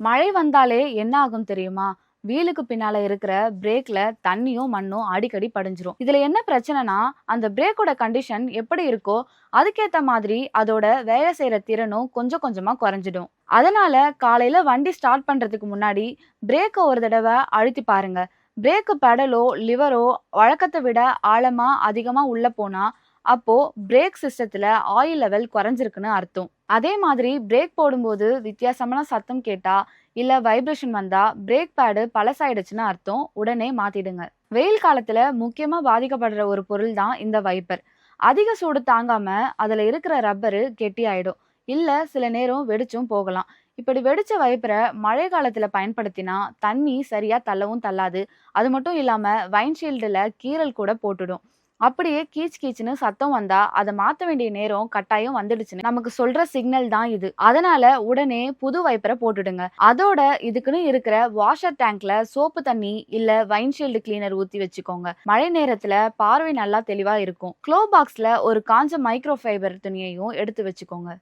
மழை வந்தாலே என்ன ஆகும் தெரியுமா? வீலுக்கு பின்னால இருக்கிற பிரேக்ல தண்ணியும் மண்ணும் அடிக்கடி படிஞ்சிரும். இதுல என்ன பிரச்சனைனா அந்த பிரேக்கோட கண்டிஷன் எப்படி இருக்கோ அதுக்கேத்த மாதிரி அதோட வேலை செய்யற திறனும் கொஞ்சம் கொஞ்சமா குறைஞ்சிடும். அதனால காலையில வண்டி ஸ்டார்ட் பண்றதுக்கு முன்னாடி பிரேக்கை ஒரு தடவை அழுத்தி பாருங்க. பிரேக்கு பெடலோ லிவரோ வழக்கத்தை விட ஆழமா அதிகமா உள்ள போனா அப்போ பிரேக் சிஸ்டத்துல ஆயில் லெவல் குறைஞ்சிருக்குன்னு அர்த்தம். அதே மாதிரி பிரேக் போடும்போது வித்தியாசமான சத்தம் கேட்டா இல்ல வைப்ரேஷன் வந்தா பிரேக் பேடு பழசாயிடுச்சுன்னு அர்த்தம். உடனே மாத்திடுங்க. வெயில் காலத்துல முக்கியமா பாதிக்கப்படுற ஒரு பொருள் தான் இந்த வைப்பர் அதிக சூடு தாங்காம அதுல இருக்கிற ரப்பரு கெட்டி ஆயிடும் இல்ல சில நேரம் வெடிச்சும் போகலாம். இப்படி வெடிச்ச வைப்பரை மழை காலத்துல பயன்படுத்தினா தண்ணி சரியா தள்ளவும் தள்ளாது. அது மட்டும் இல்லாம வைன்ஷீல்டுல கீறல் கூட போட்டுடும். அப்படியே கீச் கீச்சுன்னு சத்தம் வந்தா அதை மாத்த வேண்டிய நேரம் கட்டாயம் வந்துடுச்சுன்னு. நமக்கு சொல்ற சிக்னல் தான் இது. அதனால உடனே புது வைப்பரை போட்டுடுங்க. அதோட இதுக்குன்னு இருக்கிற வாஷர் டேங்க்ல சோப்பு தண்ணி இல்ல வைன்ஷீல்டு கிளீனர் ஊத்தி வச்சுக்கோங்க. மழை நேரத்துல பார்வை நல்லா தெளிவா இருக்கும். க்ளோ பாக்ஸ்ல ஒரு காஞ்ச மைக்ரோ ஃபைபர் துணியையும் எடுத்து வச்சுக்கோங்க.